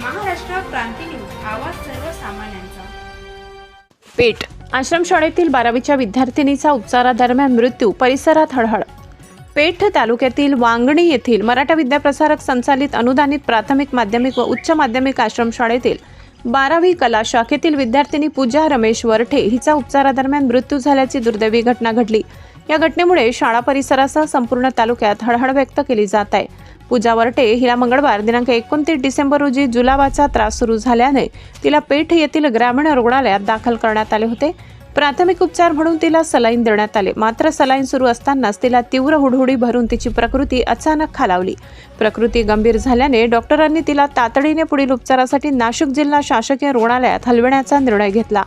क्रांती news आवाज सर्वसामान्यांचा. पेठ आश्रमशाळेतील बारावीच्या विद्यार्थिनीचा उपचारादरम्यान मृत्यू परिसरात हळहळ. पेठ तालुक्यातील वांगणी येथील मराठा विद्याप्रसारक संचालित अनुदानित प्राथमिक माध्यमिक व उच्च माध्यमिक आश्रमशाळेतील बारावी कला शाखेतील विद्यार्थिनी पूजा रमेश वरठे हिचा उपचारादरम्यान मृत्यू झाल्याची दुर्दैवी घटना घडली. या घटनेमुळे शाळा परिसरासह संपूर्ण तालुक्यात हळहळ व्यक्त केली जात आहे. पूजा वरटे हिला मंगळवार दिनांक एकोणतीस डिसेंबर रोजी जुलाबाचा त्रास सुरू झाल्याने तिला पेठ येथील ग्रामीण रुग्णालयात दाखल करण्यात आले होते. प्राथमिक उपचार म्हणून तिला सलाईन देण्यात आले. मात्र सलाईन सुरू असतानाच तिला तीव्र हुडहुडी भरून तिची प्रकृती अचानक खालावली. प्रकृती गंभीर झाल्याने डॉक्टरांनी तिला तातडीने पुढील उपचारासाठी नाशिक जिल्हा शासकीय रुग्णालयात हलविण्याचा निर्णय घेतला.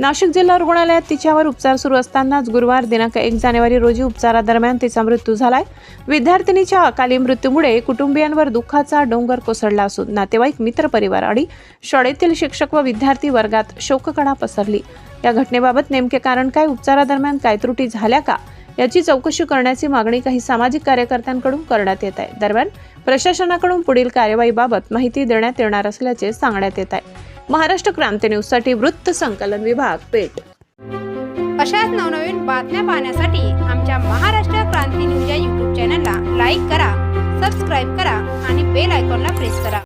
नाशिक जिल्हा रुग्णालयात तिच्यावर उपचार सुरू असतानाच गुरुवार दिनांक एक जानेवारी रोजी उपचारादरम्यान तिचा मृत्यू झालाय. विद्यार्थिनीच्या अकाली मृत्यूमुळे कुटुंबियांवर दुःखाचा डोंगर कोसळला असून नातेवाईक मित्रपरिवार आणि शाळेतील शिक्षक व विद्यार्थी वर्गात शोककणा पसरली. या घटनेबाबत नेमके कारण काय उपचारादरम्यान काय त्रुटी झाल्या का याची चौकशी करण्याची मागणी काही सामाजिक कार्यकर्त्यांकडून करण्यात येत आहे. दरम्यान प्रशासनाकडून पुढील कार्यवाहीबाबत माहिती देण्यात येणार असल्याचे सांगण्यात येत आहे. महाराष्ट्र क्रांती न्यूजसाठी वृत्त संकलन विभाग पेठ. अशाच नवनवीन बातम्या पाहण्यासाठी आमच्या महाराष्ट्र क्रांती न्यूज या यूट्यूब चॅनलला लाईक करा सबस्क्राईब करा आणि बेल आयकॉनला प्रेस करा.